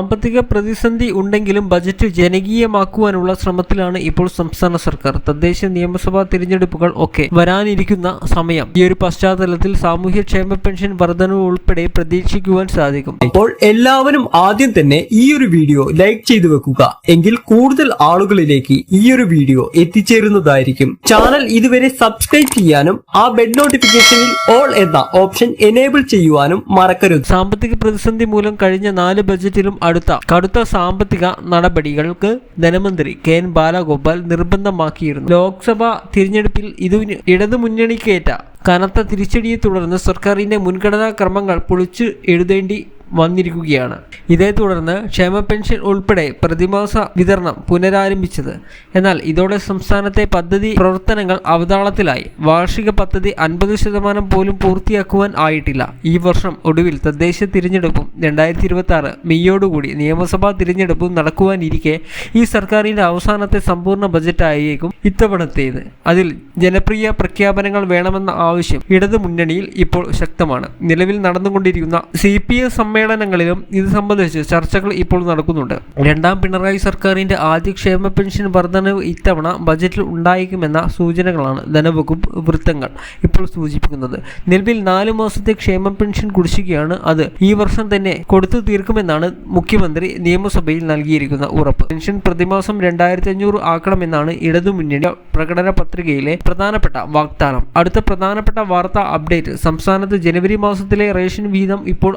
സാമ്പത്തിക പ്രതിസന്ധി ഉണ്ടെങ്കിലും ബജറ്റ് ജനകീയമാക്കുവാനുള്ള ശ്രമത്തിലാണ് ഇപ്പോൾ സംസ്ഥാന സർക്കാർ. തദ്ദേശ നിയമസഭാ തിരഞ്ഞെടുപ്പുകൾ ഒക്കെ വരാനിരിക്കുന്ന സമയം. ഈ ഒരു പശ്ചാത്തലത്തിൽ സാമൂഹ്യക്ഷേമ പെൻഷൻ വർധനവ് ഉൾപ്പെടെ പ്രതീക്ഷിക്കുവാൻ സാധിക്കും. അപ്പോൾ എല്ലാവരും ആദ്യം തന്നെ ഈ ഒരു വീഡിയോ ലൈക്ക് ചെയ്തു വെക്കുക. എങ്കിൽ കൂടുതൽ ആളുകളിലേക്ക് ഈ ഒരു വീഡിയോ എത്തിച്ചേരുന്നതായിരിക്കും. ചാനൽ ഇതുവരെ സബ്സ്ക്രൈബ് ചെയ്യാനും ആ ബെഡ് നോട്ടിഫിക്കേഷനിൽ ഓൾ എന്ന ഓപ്ഷൻ എനേബിൾ ചെയ്യുവാനും മറക്കരുത്. സാമ്പത്തിക പ്രതിസന്ധി മൂലം കഴിഞ്ഞ നാല് ബജറ്റിലും അടുത്ത കടുത്ത സാമ്പത്തിക നടപടികൾക്ക് ധനമന്ത്രി കെ എൻ ബാലഗോപാൽ നിർബന്ധമാക്കിയിരുന്നു. ലോക്സഭാ തിരഞ്ഞെടുപ്പിൽ ഇതിന് ഇടതുമുന്നണിക്കേറ്റ കനത്ത തിരിച്ചടിയെ തുടർന്ന് സർക്കാരിന്റെ മുൻഗണനാ ക്രമങ്ങൾ പൊളിച്ചു എഴുതേണ്ടി വന്നിരിക്കുകയാണ്. ഇതേ തുടർന്ന് ക്ഷേമ പെൻഷൻ ഉൾപ്പെടെ പ്രതിമാസ വിതരണം പുനരാരംഭിച്ചത്. എന്നാൽ ഇതോടെ സംസ്ഥാനത്തെ പദ്ധതി പ്രവർത്തനങ്ങൾ അവതാളത്തിലായി. വാർഷിക പദ്ധതി അൻപത് ശതമാനം പോലും പൂർത്തിയാക്കുവാൻ ആയിട്ടില്ല. ഈ വർഷം ഒടുവിൽ തദ്ദേശ തിരഞ്ഞെടുപ്പും രണ്ടായിരത്തി ഇരുപത്തി ആറ് മെയ്യോടുകൂടി നിയമസഭാ തിരഞ്ഞെടുപ്പും നടക്കുവാനിരിക്കെ ഈ സർക്കാരിന്റെ അവസാനത്തെ സമ്പൂർണ ബജറ്റായിരിക്കും ഇത്തവണത്തേത്. അതിൽ ജനപ്രിയ പ്രഖ്യാപനങ്ങൾ വേണമെന്ന ആവശ്യം ഇടതു മുന്നണിയിൽ ഇപ്പോൾ ശക്തമാണ്. നിലവിൽ നടന്നുകൊണ്ടിരിക്കുന്ന സി പി എം സമ്മേളനങ്ങളിലും ഇത് സംബന്ധിച്ച് ചർച്ചകൾ ഇപ്പോൾ നടക്കുന്നുണ്ട്. രണ്ടാം പിണറായി സർക്കാരിന്റെ ആദ്യ ക്ഷേമ പെൻഷൻ വർധനവ് ഇത്തവണ ബജറ്റിൽ ഉണ്ടായേക്കുമെന്ന സൂചനകളാണ് ധനവകുപ്പ് വൃത്തങ്ങൾ ഇപ്പോൾ സൂചിപ്പിക്കുന്നത്. നിലവിൽ നാല് മാസത്തെ ക്ഷേമ പെൻഷൻ കുടിശ്ശികയാണ് അത് ഈ വർഷം തന്നെ കൊടുത്തു തീർക്കുമെന്നാണ് മുഖ്യമന്ത്രി നിയമസഭയിൽ നൽകിയിരിക്കുന്ന ഉറപ്പ്. പെൻഷൻ പ്രതിമാസം രണ്ടായിരത്തി അഞ്ഞൂറ് ആക്കണമെന്നാണ് ഇടതുമുന്നണി പ്രകടന പത്രികയിലെ പ്രധാനപ്പെട്ട വാഗ്ദാനം. അടുത്ത പ്രധാനപ്പെട്ട വാർത്താ അപ്ഡേറ്റ് സംസ്ഥാനത്ത് ജനുവരി മാസത്തിലെ റേഷൻ വീതം ഇപ്പോൾ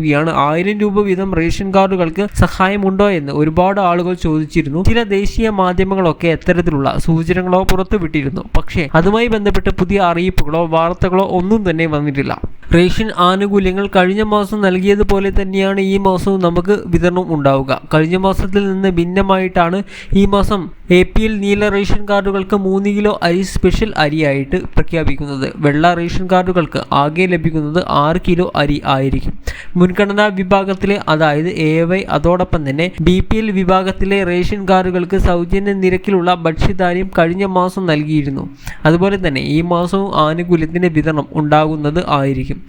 ആരംഭിച്ചിരിക്കുകയാണ് ആയിരം രൂപ വീതം റേഷൻ കാർഡുകൾക്ക് സഹായമുണ്ടോ എന്ന് ഒരുപാട് ആളുകൾ ചോദിച്ചിരുന്നു. ചില ദേശീയ മാധ്യമങ്ങളൊക്കെ എത്തരത്തിലുള്ള സൂചനകളോ പുറത്തുവിട്ടിരുന്നു. പക്ഷേ അതുമായി ബന്ധപ്പെട്ട് പുതിയ അറിയിപ്പുകളോ വാർത്തകളോ ഒന്നും തന്നെ വന്നിട്ടില്ല. റേഷൻ ആനുകൂല്യങ്ങൾ കഴിഞ്ഞ മാസം നൽകിയതുപോലെ തന്നെയാണ് ഈ മാസവും നമുക്ക് വിതരണം ഉണ്ടാവുക. കഴിഞ്ഞ മാസത്തിൽ നിന്ന് ഭിന്നമായിട്ടാണ് ഈ മാസം എ പി എൽ നീല റേഷൻ കാർഡുകൾക്ക് മൂന്ന് കിലോ അരി സ്പെഷ്യൽ അരിയായിട്ട് പ്രഖ്യാപിക്കുന്നത്. വെള്ള റേഷൻ കാർഡുകൾക്ക് ആകെ ലഭിക്കുന്നത് ആറ് കിലോ അരി ആയിരിക്കും. മുൻഗണനാ വിഭാഗത്തിലെ അതായത് എ വൈ അതോടൊപ്പം തന്നെ ബി പി എൽ വിഭാഗത്തിലെ റേഷൻ കാർഡുകൾക്ക് സൗജന്യ നിരക്കിലുള്ള ഭക്ഷ്യധാന്യം കഴിഞ്ഞ മാസം നൽകിയിരുന്നു. അതുപോലെ തന്നെ ഈ മാസവും ആനുകൂല്യത്തിന്റെ വിതരണം ഉണ്ടാകുന്നത് ആയിരിക്കും.